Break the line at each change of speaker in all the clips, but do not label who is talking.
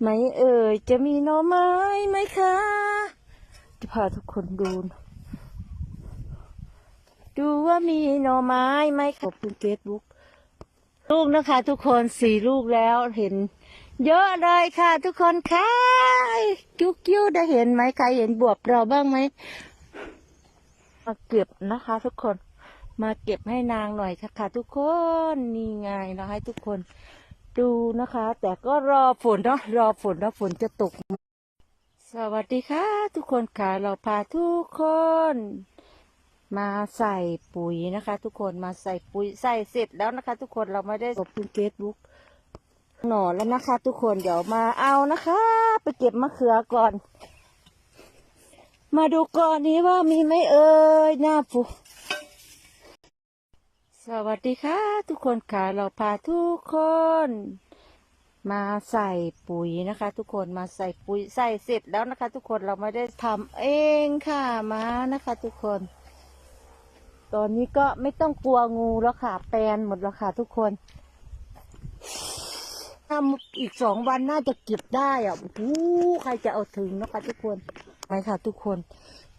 ไหมเอ่ยจะมีหน่อไม้ไหมคะ จะพาทุกคนดูนะดูว่ามีหน่อไม้ไหมขอบคุณเฟซบุ๊กลูกนะคะ ทุกคนสี่ลูกแล้วเห็น เยอะเลยค่ะ ทุกคนค่ะกิ้วกิ้วได้เห็นไหมใครเห็นบวบเราบ้างไหมมาเก็บนะคะ ทุกคนมาเก็บให้นางหน่อยค่ะ ทุกคนนี่ไงเราให้ทุกคน ดูนะคะ แต่ก็รอฝนเนาะรอฝนแล้วฝนจะตก สวัสดีค่ะ ทุกคนค่ะเราพาทุกคน มาใส่ปุ๋ยนะคะ ทุกคนมาใส่ปุ๋ยใส่เสร็จแล้วนะคะ ทุกคนเราไม่ได้ขอบคุณเฟซบุ๊กหน่อแล้วนะคะ ทุกคนเดี๋ยวมาเอานะคะ ไปเก็บมะเขือก่อน มาดูก่อนนี้ว่ามีไหมเอ่ยหน้าปู สวัสดีค่ะทุกคนค่ะเราพาทุกคน มาใส่ปุ๋ยนะคะ ทุกคนมาใส่ปุ๋ยใส่เสร็จแล้วนะคะ ทุกคนเราไม่ได้ทำเองค่ะมานะคะ ทุกคน ตอนนี้ก็ไม่ต้องกลัวงูแล้วค่ะ แปลนหมดแล้วค่ะ ทุกคนถ้าอีกสองวันน่าจะเก็บได้อะโอ้ใครจะเอาถึงนะคะ ทุกคนไปค่ะ ทุกคน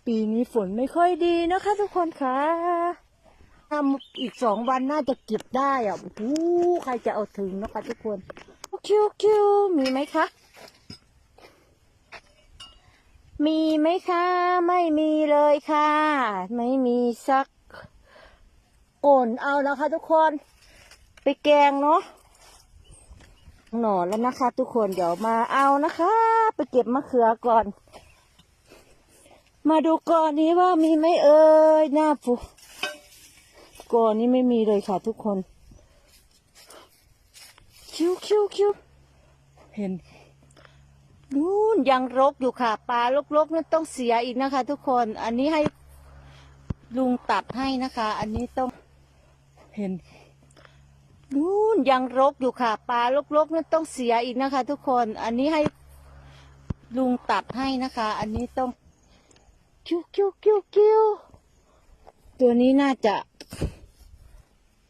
ปีนี้ฝนไม่ค่อยดีนะคะ ทุกคนค่ะ ถ้าอีกสองวันน่าจะเก็บได้อะโอ้โหใครจะเอาถึงนะคะทุกคนคิวคิวมีไหมคะ มีไหมคะ ไม่มีเลยค่ะ ไม่มีสักโอนเอาแล้วค่ะทุกคน ไปแกงเนาะหน่อแล้วนะคะ ทุกคนเดี๋ยวมาเอานะคะ ไปเก็บมะเขือก่อน มาดูก่อนนี้ว่ามีไหมเอ่ยหน้าปู ก่อนนี้ไม่มีเลยค่ะทุกคน คิ้วคิ้วคิ้วเห็นนู่นยังรกอยู่ค่ะปลาลกๆนั่นต้องเสียอีกนะคะ ทุกคน อันนี้ให้ลุงตัดให้นะคะ อันนี้ต้องเห็นนู่นยังรกอยู่ค่ะปลาลกๆนั่นต้องเสียอีกนะคะ ทุกคน อันนี้ให้ลุงตัดให้นะคะ อันนี้ต้องคิ้วคิ้วคิ้วคิ้วตัวนี้น่าจะ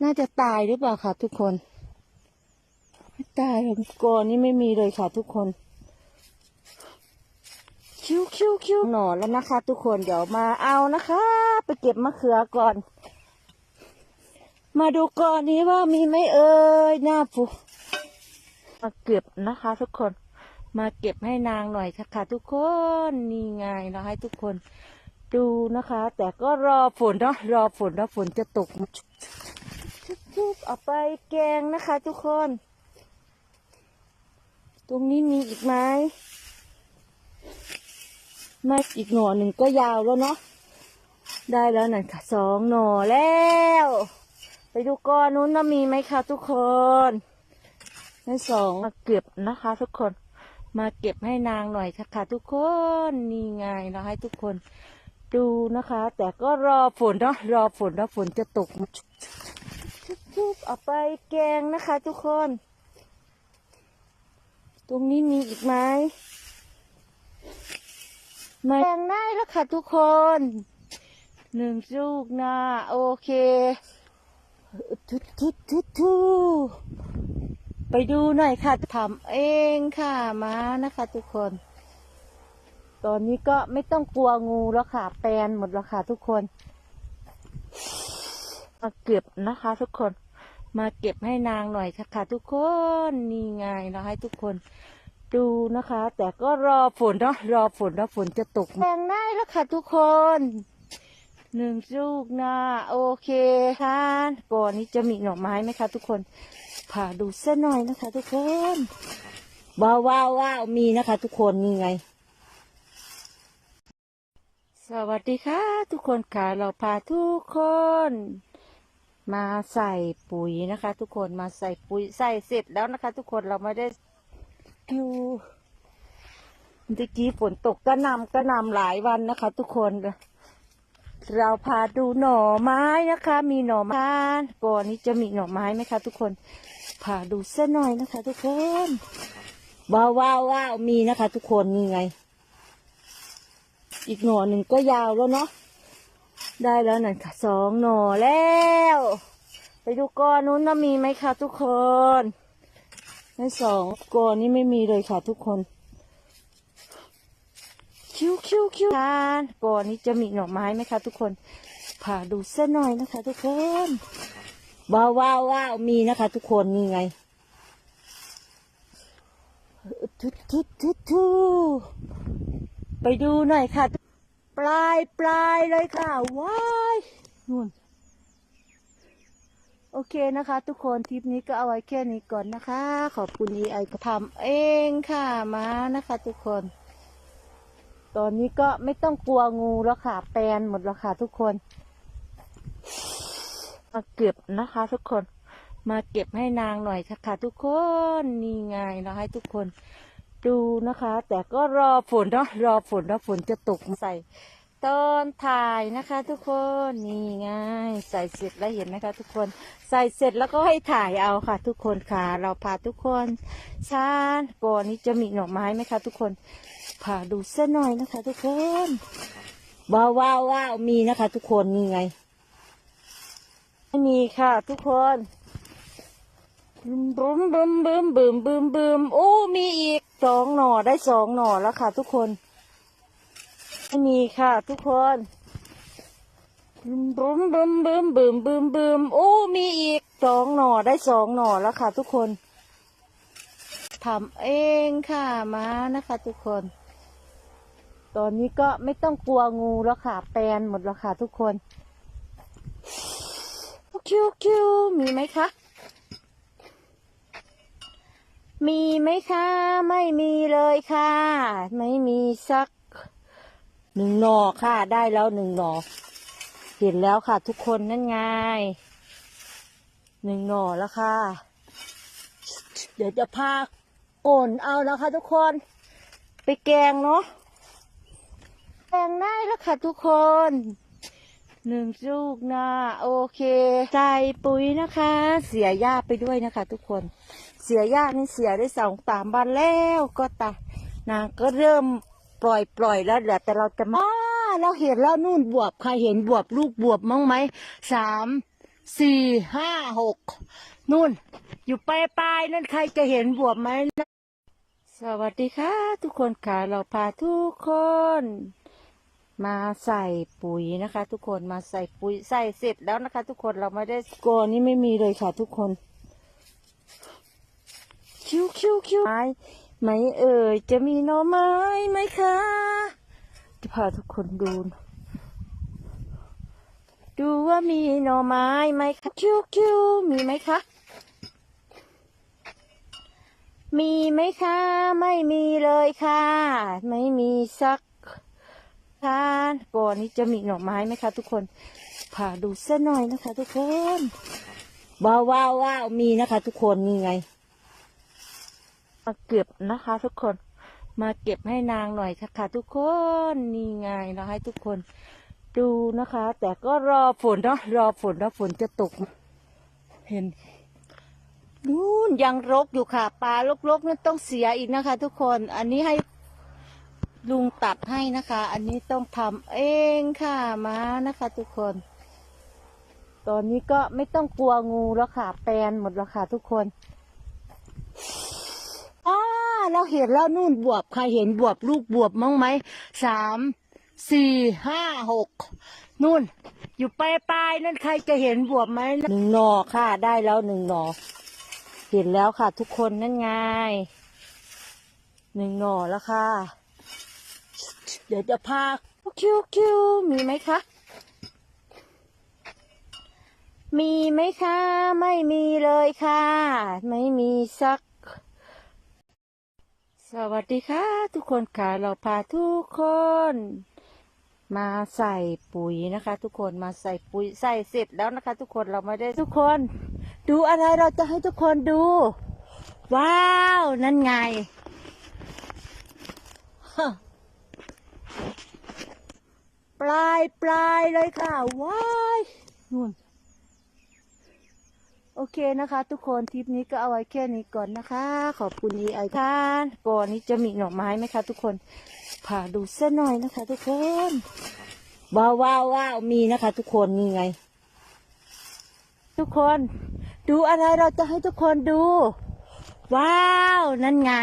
น่าจะตายหรือเปล่าคะทุกคนไม่ตายก่อนนี้ไม่มีเลยค่ะทุกคน คิ้วคิ้วคิ้วหน่อแล้วนะคะ ทุกคนเดี๋ยวมาเอานะคะ ไปเก็บมะเขือก่อน มาดูก่อนนี้ว่ามีไหมเอ่ยหน้าปูมาเก็บนะคะ ทุกคนมาเก็บให้นางหน่อยค่ะค่ะทุกคนนี่ไงเราให้ทุกคนดูนะคะ แต่ก็รอฝนเนาะรอฝนแล้วฝนจะตก ชุบๆเอาไปแกงนะคะทุกคน ตรงนี้มีอีกไหมไม่อีกหน่อหนึ่งก็ยาวแล้วเนาะ ได้แล้วนั่นค่ะสองหน่อแล้ว ไปดูก้อนนู้นนมีไหมคะทุกคนนั่นสองมาเก็บนะคะ ทุกคน มาเก็บให้นางหน่อยค่ะค่ะทุกคน นี่ไงเราให้ทุกคนดูนะคะ แต่ก็รอฝนเนาะ รอฝนแล้วฝนจะตก ชุบๆเอาไปแกงนะคะทุกคน ตรงนี้มีอีกไหมมาแกงได้แล้วค่ะทุกคน หนึ่งลูกนะโอเค ทุดทุดทุดทุไปดูหน่อยค่ะทำเองค่ะมานะคะทุกคน ตอนนี้ก็ไม่ต้องกลัวงูแล้วค่ะ แปลนหมดแล้วค่ะทุกคน มาเก็บนะคะ ทุกคนมาเก็บให้นางหน่อยค่ะคะทุกคนนี่ไงเราให้ทุกคนดูนะคะ แต่ก็รอฝนเนาะรอฝนแล้วฝนจะตกแปลงได้แล้วค่ะทุกคนหนึ่งลูกนะโอเคค่ะก่อนนี้จะมีหน่อไม้ไหมคะ ทุกคนพาดูเส้นหน่อยนะคะ ทุกคนว้าวว้าวว้าวมีนะคะ ทุกคนนี่ไง สวัสดีค่ะ ทุกคนค่ะเราพาทุกคน มาใส่ปุ๋ยนะคะ ทุกคนมาใส่ปุ๋ยใส่เสร็จแล้วนะคะ ทุกคนเราไม่ได้ดูเมื่อกี้ฝนตกกระนำกระนำหลายวันนะคะ ทุกคน เราพาดูหน่อไม้นะคะ มีหน่อไม้ก่อนนี้จะมีหน่อไม้ไหมคะ ทุกคนพาดูเส้นหน่อยนะคะ ทุกคนว้าวว้าวว้าวมีนะคะ ทุกคนนี่ไง อีกหน่อหนึ่งก็ยาวแล้วเนาะ ได้แล้วนั่นค่ะสองหน่อแล้ว ไปดูก้อนนู้นนะมีไหมคะทุกคนนั่ได้สองก่อนนี้ไม่มีเลยค่ะทุกคน คิ้วคิ้วคิ้วานก่อนนี้จะมีหน่อไม้ไหมคะทุกคนผ่าดูเส้นหน่อยนะคะ ทุกคนว้าวว้าวว้าวมีนะคะ ทุกคนนี่ไงทุดทุดทุดทุไปดูหน่อยค่ะ ลายปลายเลยค่ะว้ายนู่นโอเคนะคะ ทุกคนทริปนี้ก็เอาไว้แค่นี้ก่อนนะคะ ขอบคุณ EI ก็ทำเองค่ะมานะคะ ทุกคน ตอนนี้ก็ไม่ต้องกลัวงูแล้วค่ะ แปลนหมดแล้วค่ะ ทุกคน มาเก็บนะคะ ทุกคน มาเก็บให้นางหน่อยค่ะ ทุกคนนี่ไงเราให้ทุกคน ดูนะคะ แต่ก็รอฝนเนาะรอฝนว่าฝนจะตกใส่ตอนถ่ายนะคะ ทุกคนนี่ไงใส่เสร็จแล้วเห็นไหมคะ ทุกคนใส่เสร็จแล้วก็ให้ถ่ายเอาค่ะ ทุกคนค่ะ เราพาทุกคนชาญก่อนนี้จะมีหน่อไม้ไหมคะ ทุกคนพาดูเส้นหน่อยนะคะ ทุกคนว้าวว้าวว้าวมีนะคะ ทุกคนนี่ไงไม่มีค่ะ ทุกคนบึมบึมบึมบึมบึมบึมบึมโอ้มีอีก สองหน่อได้สองหน่อแล้วค่ะ ทุกคน ไม่มีค่ะ ทุกคนบึมบึมบึมบึมบึมบึมบึมโอ้มีอีกสองหน่อได้สองหน่อแล้วค่ะ ทุกคนทำเองค่ะมานะคะ ทุกคน ตอนนี้ก็ไม่ต้องกลัวงูแล้วค่ะ แปลนหมดแล้วค่ะ ทุกคนคิวคิวมีไหมคะ มีไหมคะ ไม่มีเลยค่ะ ไม่มีสักหนึ่งหน่อค่ะ ได้แล้วหนึ่งหน่อเห็นแล้วค่ะ ทุกคนนั่นไงหนึ่งหน่อแล้วค่ะ เดี๋ยวจะพาโอนเอาแล้วค่ะ ทุกคน ไปแกงเนาะแกงได้แล้วค่ะ ทุกคนหนึ่งลูกนะโอเค ใส่ปุ๋ยนะคะ เสียหญ้าไปด้วยนะคะ ทุกคน เสียหญ้านี่เสียได้สองสามวันแล้วก็ตานางก็เริ่มปล่อยปล่อยแล้วเหลือแต่เราจะมาเราเห็นแล้วนู่นบวบใครเห็นบวบลูกบวบมั้งไหมสามสี่ห้าหกนู่น อยู่ปลายปลายนั่นใครจะเห็นบวบไหมสวัสดีค่ะ ทุกคนค่ะเราพาทุกคน มาใส่ปุ๋ยนะคะ ทุกคนมาใส่ปุ๋ยใส่เสร็จแล้วนะคะ ทุกคนเราไม่ได้กอนี้ไม่มีเลยค่ะ ทุกคน คิวคิวคิวไม้ไหมเอ่ยจะมีหน่อไม้ไหมคะจะพาทุกคนดู ดูว่ามีหน่อไม้ไหมคะคิวคิวมีไหมคะมีไหมคะ ไม่มีเลยค่ะ ไม่มีสักค่ะก่อนนี้จะมีหน่อไม้ไหมคะ ทุกคนพาดูเส้นหน่อยนะคะ ทุกคนว้าวว้าวว้าวมีนะคะ ทุกคนนี่ไง มาเก็บนะคะ ทุกคนมาเก็บให้นางหน่อยค่ะทุกคนนี่ไงเราให้ทุกคนดูนะคะ แต่ก็รอฝนเนาะรอฝนว่าฝนจะตก เห็นนู่นยังรกอยู่ค่ะปลารกๆนั่นต้องเสียอีกนะคะ ทุกคนอันนี้ให้ลุงตัดให้นะคะ อันนี้ต้องทำเองค่ะมานะคะ ทุกคน ตอนนี้ก็ไม่ต้องกลัวงูแล้วค่ะ แปลนหมดแล้วค่ะ ทุกคน เราเห็นแล้วนู่นบวบใครเห็นบวบลูกบวบมั้งไหมสามสี่ห้าหกนู่น อยู่ปลายปลายๆนั่นใครจะเห็นบวบไหมหนึ่งหนอค่ะ ได้แล้วหนึ่งหนอ เห็นแล้วค่ะ ทุกคนนั่นไงหนึ่งหนอแล้วค่ะ เดี๋ยวจะพาคิวคิวมีไหมคะมีไหมคะ ไม่มีเลยค่ะ ไม่มีสัก สวัสดีค่ะทุกคนค่ะเราพาทุกคน มาใส่ปุ๋ยนะคะ ทุกคนมาใส่ปุ๋ยใส่เสร็จแล้วนะคะ ทุกคนเราไม่ได้ทุกคน ดูอะไรเราจะให้ทุกคนดู ว้าว นั่นไงปลายปลายเลยค่ะว้ายนู่น โอเคนะคะ ทุกคนทริปนี้ก็เอาไว้แค่นี้ก่อนนะคะ ขอบคุณดีไอท่านก่อนนี้จะมีหน่อไม้ไหมคะ ทุกคนพาดูเส้นหน่อยนะคะ ทุกคนว้าวว้าวว้าวมีนะคะ ทุกคนนี่ไง ทุกคน ดูอะไรเราจะให้ทุกคนดู ว้าว นั่นไง